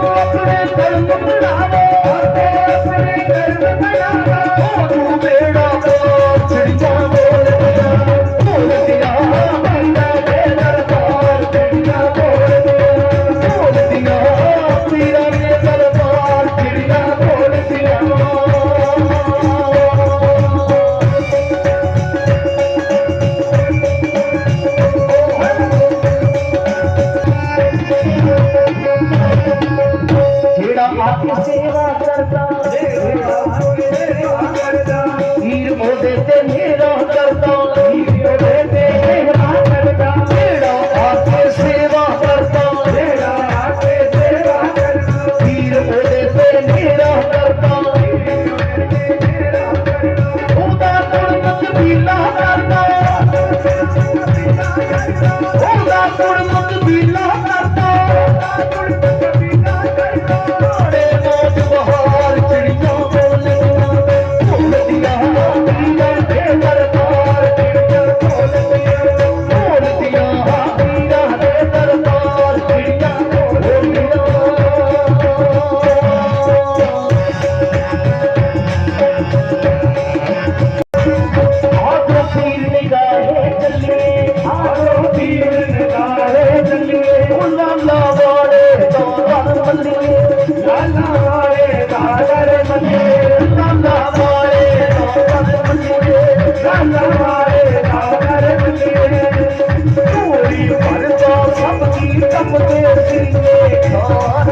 تو اٿره تنهن کي ਸੇਵਾ ਕਰਦਾ ਹੀਰ ਮੋਦੇ ਤੇ ਮੇਰਾ ਕਰਦਾ ਹੀਰ ਮੋਦੇ ਤੇ ਮੇਰਾ ਕਰਦਾ ਜਿਹੜਾ ਆਪੇ ਸੇਵਾ ਕਰਦਾ ਜਿਹੜਾ ਆਪੇ ਸੇਵਾ ਕਰਦਾ ਹੀਰ ਮੋਦੇ ਤੇ ਮੇਰਾ ਕਰਦਾ ਉਹਦਾ ਗੁਣ ਤਕਬੀਲਾ ਕਰਦਾ ਉਹਦਾ ਗੁਣ I'm gonna get you.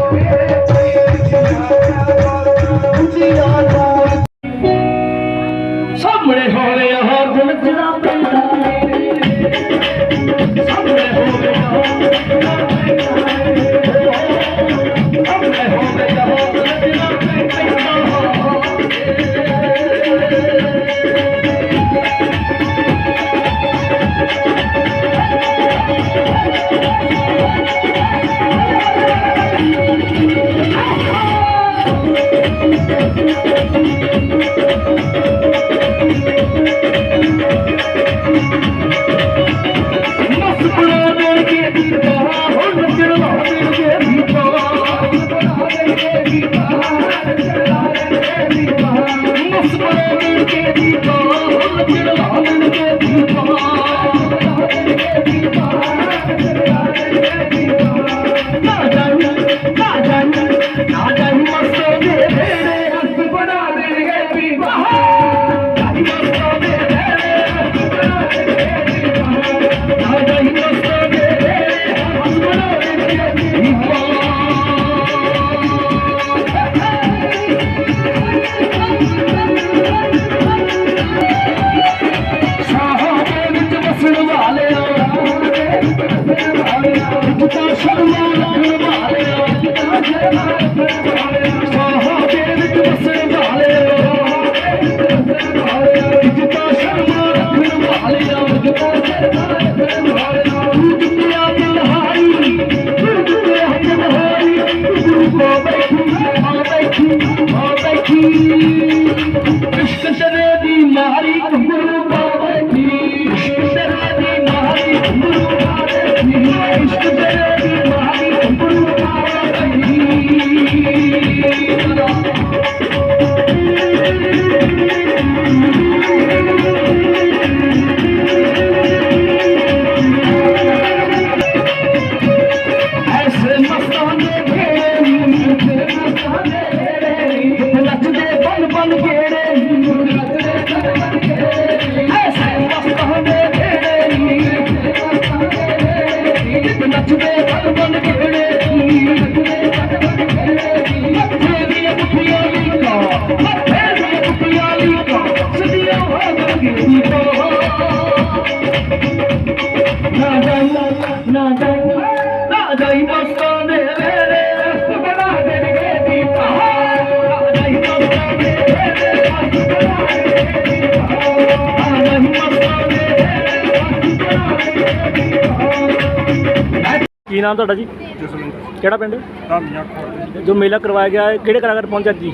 ਕੀ ਨਾਮ ਤੁਹਾਡਾ ਜੀ? ਜਸਵਿੰਦਰ ਕਿਹੜਾ ਪਿੰਡ? ਧਾਮੀਆਂ ਕੋਲ ਜੋ ਮੇਲਾ ਕਰਵਾਇਆ ਗਿਆ ਹੈ ਕਿਹੜੇ ਕਲਾਕਾਰ ਪਹੁੰਚੇ ਜੀ?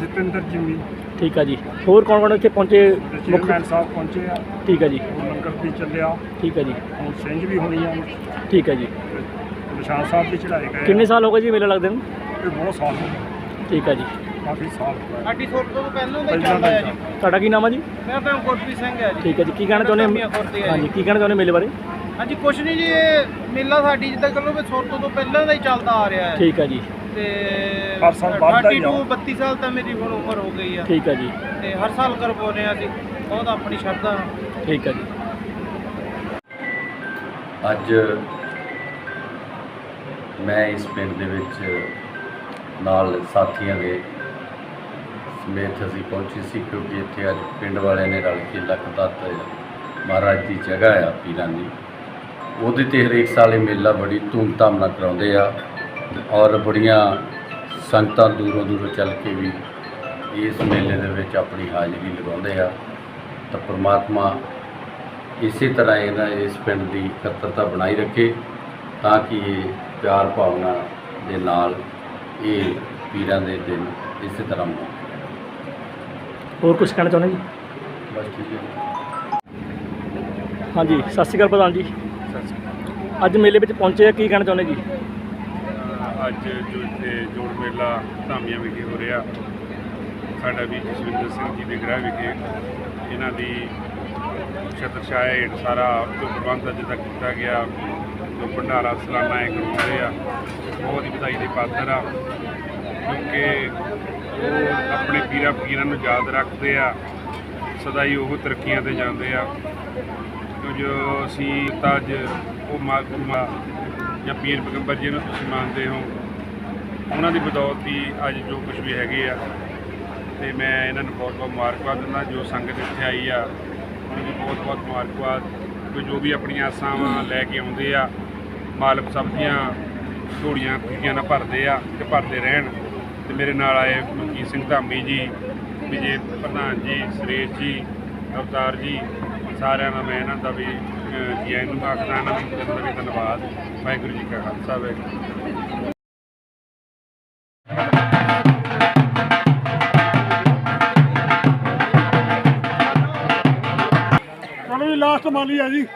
ਜਤਿੰਦਰ ਜਿੰਮੀ। ਠੀਕ ਆ ਜੀ। ਹੋਰ ਕੌਣ ਕੌਣ ਇੱਥੇ ਪਹੁੰਚੇ? ਮੁੱਖ ਚੇਅਰਮੈਨ ਸਾਹਿਬ ਪਹੁੰਚੇ ਆ। ਠੀਕ ਆ ਜੀ। ਉਹ ਲੰਗਰ ਵੀ ਚੱਲਿਆ। ਠੀਕ ਆ ਜੀ। ਹੁਣ ਸਿੰਘ ਵੀ ਹੋਣੀ ਆ। ਠੀਕ ਆ ਜੀ। ਨਿਸ਼ਾਨ ਸਾਹਿਬ ਵੀ ਚੜਾਏ ਗਏ ਕਿੰਨੇ ਸਾਲ ਹੋ ਗਏ ਜੀ ਮੇਲਾ ਲੱਗਦੇ ਨੂੰ? ਇਹ ਬਹੁਤ ਸਾਲ ਹੋ ਗਏ। ਠੀਕ ਆ ਜੀ। ਕਾਫੀ ਸਾਲ ਹੋ ਗਏ। ਸਾਡੀ ਸੁਰ ਤੋਂ ਪਹਿਲਾਂ ਦਾ ਹੀ ਪਹਿਲਾਂ ਚੱਲਦਾ ਦਾ ਹੈ ਹੀ ਜੀ। ਤੁਹਾਡਾ ਕੀ ਨਾਮ ਆ ਜੀ? ਮੇਰਾ ਨਾਮ ਗੁਰਪ੍ਰੀਤ ਸਿੰਘ ਹੈ ਜੀ। ਠੀਕ ਆ ਜੀ। ਕੀ ਕਹਿਣਾ ਚਾਹੁੰਦੇ ਆ ਹਾਂਜੀ ਜੀ। ਕੀ ਕਹਿਣਾ ਚਾਹੁੰਦੇ ਮੇਲੇ ਬਾਰੇ? ਹਾਂਜੀ ਕੁਛ ਨਹੀਂ ਜੀ ਇਹ ਮੇਲਾ ਸਾਡੀ ਜਿੱਦਾਂ ਕਹ ਲਓ ਵੀ ਤੋਂ ਪਹਿਲਾਂ ਦਾ ਹੀ ਚੱਲਦਾ ਆ ਰਿਹਾ ਹੈ। ਠੀਕ ਆ ਜੀ। ਤੇ ਹਰ ਸਾਲ ਵੱਧਦਾ ਹੀ ਆ। 32 32 ਸਾਲ ਤਾਂ ਮੇਰੀ ਹੁਣ ਉਮਰ ਹੋ ਗਈ ਆ। ਠੀਕ ਆ ਜੀ। ਤੇ ਹਰ ਸਾਲ ਕਰਵਾਉਂਦੇ ਆ ਅਸੀਂ। ਬਹੁਤ ਆਪਣੀ ਸ਼ਰਧਾ। ਨਾਲ। ਠੀਕ ਆ ਜੀ। ਅੱਜ ਮੈਂ ਇਸ ਪਿੰਡ ਦੇ ਵਿੱਚ ਨਾਲ ਸਾਥੀਆਂ ਦੇ ਸਮੇਤ ਅਸੀਂ ਪਹੁੰਚੇ ਸੀ ਕਿਉਂਕਿ ਇੱਥੇ ਅੱਜ ਪਿੰਡ ਵਾਲਿਆਂ ਨੇ ਰਲ ਕੇ ਲਖਦੱਤ ਮਹਾਰਾਜ ਦੀ ਜਗ੍ਹਾ ਆ ਪੀਰਾਂ ਦੀ। ਉਹਦੇ ਤੇ ਹਰੇਕ ਸਾਲ ਇਹ ਮੇਲਾ ਬੜੀ ਧੂਮਧਾਮ ਨਾਲ ਕਰਾਉਂਦੇ ਆ। ਔਰ ਬੜੀਆਂ ਸੰਗਤਾਂ ਦੂਰੋਂ ਦੂਰੋਂ ਚੱਲ ਕੇ ਵੀ ਇਸ ਮੇਲੇ ਦੇ ਵਿੱਚ ਆਪਣੀ ਹਾਜ਼ਰੀ ਲਗਾਉਂਦੇ ਆ। ਤਾਂ ਪ੍ਰਮਾਤਮਾ ਇਸੇ ਤਰ੍ਹਾਂ ਇਹਨਾਂ ਇਸ ਪਿੰਡ ਦੀ ਇਕੱਤਰਤਾ ਬਣਾਈ ਰੱਖੇ ਤਾਂ ਕਿ ਇਹ ਪਿਆਰ ਭਾਵਨਾ ਦੇ ਨਾਲ ਇਹ ਪੀਰਾਂ ਦੇ ਦਿਨ ਇਸੇ ਤਰ੍ਹਾਂ ਮਨਾਉਣ। ਹੋਰ ਕੁਝ ਕਹਿਣਾ ਚਾਹੁੰਦੇ ਜੀ? ਬਸ ਠੀਕ ਹੈ ਹਾਂਜੀ ਸਤਿ ਸ਼੍ਰੀ ਅਕਾਲ ਪ੍ਰਧਾਨ ਜੀ। ਅੱਜ ਮੇਲੇ ਵਿੱਚ ਪਹੁੰਚੇ ਆ ਕੀ ਕਹਿਣਾ ਚਾਹੁੰਦੇ ਜੀ? ਅੱਜ ਜੋ ਇੱਥੇ ਜੋੜ ਮੇਲਾ ਧਾਮੀਆਂ ਵਿਖੇ ਹੋ ਰਿਹਾ, ਸਾਡਾ ਵੀ ਜਸਵਿੰਦਰ ਸਿੰਘ ਜੀ ਦੇ ਗ੍ਰਹਿ ਵਿਖੇ, ਇਹਨਾਂ ਦੀ ਛਤਰ ਹੇਠ ਸਾਰਾ ਜੋ ਪ੍ਰਬੰਧ ਅੱਜ ਤੱਕ ਕੀਤਾ ਗਿਆ, ਜੋ ਭੰਡਾਰਾ, ਸਲਾਨਾ ਇਹ ਕਰਵਾਉਂਦੇ ਆ ਬਹੁਤ ਹੀ ਵਧਾਈ ਦੇ ਪਾਤਰ ਆ, ਕਿਉਂਕਿ ਉਹ ਆਪਣੇ ਪੀਰਾਂ ਫਕੀਰਾਂ ਨੂੰ ਯਾਦ ਰੱਖਦੇ ਆ, ਸਦਾ ਹੀ ਉਹ ਤਰੱਕੀਆਂ ਤੇ ਜਾਂਦੇ ਆ। ਜੋ ਅਸੀਂ ਤਾਂ ਅੱਜ ਉਹ ਮਾ ਗੁਰੂ ਜਾਂ ਪੀਰ ਪੈਗੰਬਰ ਜੀ ਨੂੰ ਤੁਸੀਂ ਮੰਨਦੇ ਹੋ, ਉਹਨਾਂ ਦੀ ਬਦੌਲਤ ਹੀ ਅੱਜ ਜੋ ਕੁਝ ਵੀ ਹੈਗੇ ਆ, ਤੇ ਮੈਂ ਇਹਨਾਂ ਨੂੰ ਬਹੁਤ ਬਹੁਤ ਮੁਬਾਰਕਬਾਦ ਦਿੰਦਾ, ਜੋ ਸੰਗਤ ਇੱਥੇ ਆਈ ਆ, ਉਹਨਾਂ ਨੂੰ ਬਹੁਤ ਬਹੁਤ ਮੁਬਾਰਕਬਾਦ ਕਿ ਜੋ ਵੀ ਆਪਣੀਆਂ ਆਸਾਵਾਂ ਲੈ ਕੇ ਆਉਂਦੇ ਆ, ਮਾਲਕ ਸਭ ਦੀਆਂ ਝੋੜੀਆਂ ਖੁਸ਼ੀਆਂ ਨਾਲ ਭਰਦੇ ਆ ਤੇ ਭਰਦੇ ਰਹਿਣ। ਤੇ ਮੇਰੇ ਨਾਲ ਆਏ ਮਨਕੀਤ ਸਿੰਘ ਧਾਮੀ ਜੀ, ਵਿਜੇ ਪ੍ਰਧਾਨ ਜੀ, ਸੁਰੇਸ਼ ਜੀ, ਅਵਤਾਰ ਜੀ, ਸਾਰਿਆਂ ਦਾ ਮੈਂ ਇਹਨਾਂ ਦਾ ਵੀ ਜੀ ਨੂੰ ਆਖਦਾ ਨਾ ਜੀ ਧੰਨਵਾਦ। ਵਾਹਿਗੁਰੂ ਜੀ ਕਾ ਖਾਲਸਾ ਵਾਹਿਗੁਰੂ ਚਲੋ ਜੀ ਲਾਸਟ ਮਾਲੀ ਆ ਜੀ।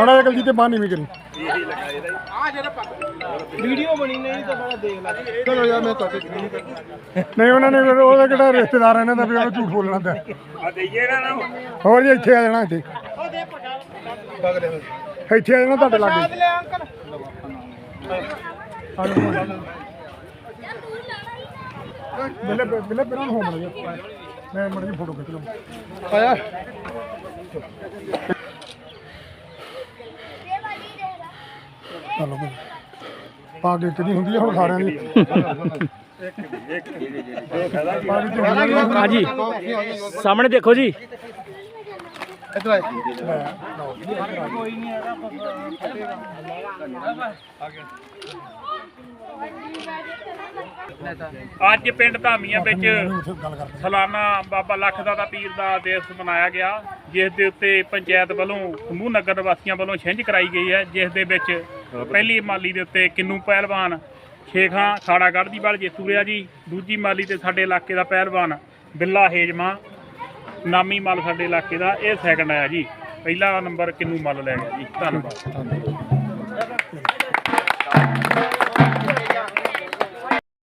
ਮੜਾ ਜਿਹਾ ਕਲਜੀ ਤੇ ਬਾਹ ਨਹੀਂ ਵੀ ਕਰੀ ਵੀਡੀਓ ਬਣੀ ਨਹੀਂ ਤਾਂ ਬੜਾ ਦੇਖ ਲੈ। ਚਲੋ ਯਾਰ ਮੈਂ ਤੁਹਾਡੇ ਨਹੀਂ ਕਰਦਾ। ਨਹੀਂ ਉਹਨਾਂ ਨੇ ਫਿਰ ਉਹਦਾ ਕਿਹੜਾ ਰਿਸ਼ਤੇਦਾਰ ਇਹਨਾਂ ਦਾ ਵੀ ਉਹਨੂੰ ਝੂਠ ਬੋਲਣਾ ਤੇ ਆ ਦੇਈਏ ਇਹਨਾਂ ਨੂੰ ਹੋਰ ਜੀ ਇੱਥੇ ਆ ਜਾਣਾ ਇੱਥੇ। ਇੱਥੇ ਆ ਜਾਣਾ ਤੁਹਾਡੇ ਲਾਗੇ। ਬਿੱਲੇ ਬਿੱਲੇ ਹੋ ਮੜ ਮੈਂ ਮੜ ਜੀ ਫੋਟੋ ਖਿੱਚ ਲਵਾਂ ਆਇਆ। ਚਲੋ ਬਈ। ਪਾ ਕੇ ਕਿਹਦੀ ਹੁੰਦੀ ਹੈ ਹੁਣ ਸਾਰਿਆਂ ਦੀ। ਹੁੰਦੀ ਹੈ। ਹਾਂਜੀ। ਸਾਹਮਣੇ ਦੇਖੋ ਜੀ। ਅੱਜ ਪਿੰਡ ਧਾਮੀਆਂ ਵਿੱਚ ਸਾਲਾਨਾ ਬਾਬਾ ਲੱਖ ਦਾ ਪੀਰ ਦਾ ਦਿਵਸ ਮਨਾਇਆ ਗਿਆ ਜਿਸ ਦੇ ਉੱਤੇ ਪੰਚਾਇਤ ਵੱਲੋਂ ਸਮੂਹ ਨਗਰ ਵਾਸੀਆਂ ਵੱਲੋਂ ਛਿੰਝ ਕਰਾਈ ਗਈ ਹੈ ਜਿਸ ਦੇ ਵਿੱਚ ਪਹਿਲੀ ਮਾਲੀ ਦੇ ਉੱਤੇ ਕਿੰਨੂ ਪਹਿਲਵਾਨ ਸ਼ੇਖਾਂ ਖਾੜਾਗੜ੍ਹ ਦੀ ਵੱਲ ਜੇਤੂ ਰਿਹਾ ਜੀ। ਦੂਜੀ ਮਾਲੀ ਤੇ ਸਾਡੇ ਇਲਾਕੇ ਦਾ ਪਹਿਲਵਾਨ ਬਿੱਲਾ ਹੇਜਮਾ, ਨਾਮੀ ਮੱਲ ਸਾਡੇ ਇਲਾਕੇ ਦਾ, ਇਹ ਸੈਕੰਡ ਆਇਆ ਜੀ। ਪਹਿਲਾ ਨੰਬਰ ਕਿੰਨੂ ਮੱਲ ਲੈ ਗਿਆ ਜੀ। ਧੰਨਵਾਦ।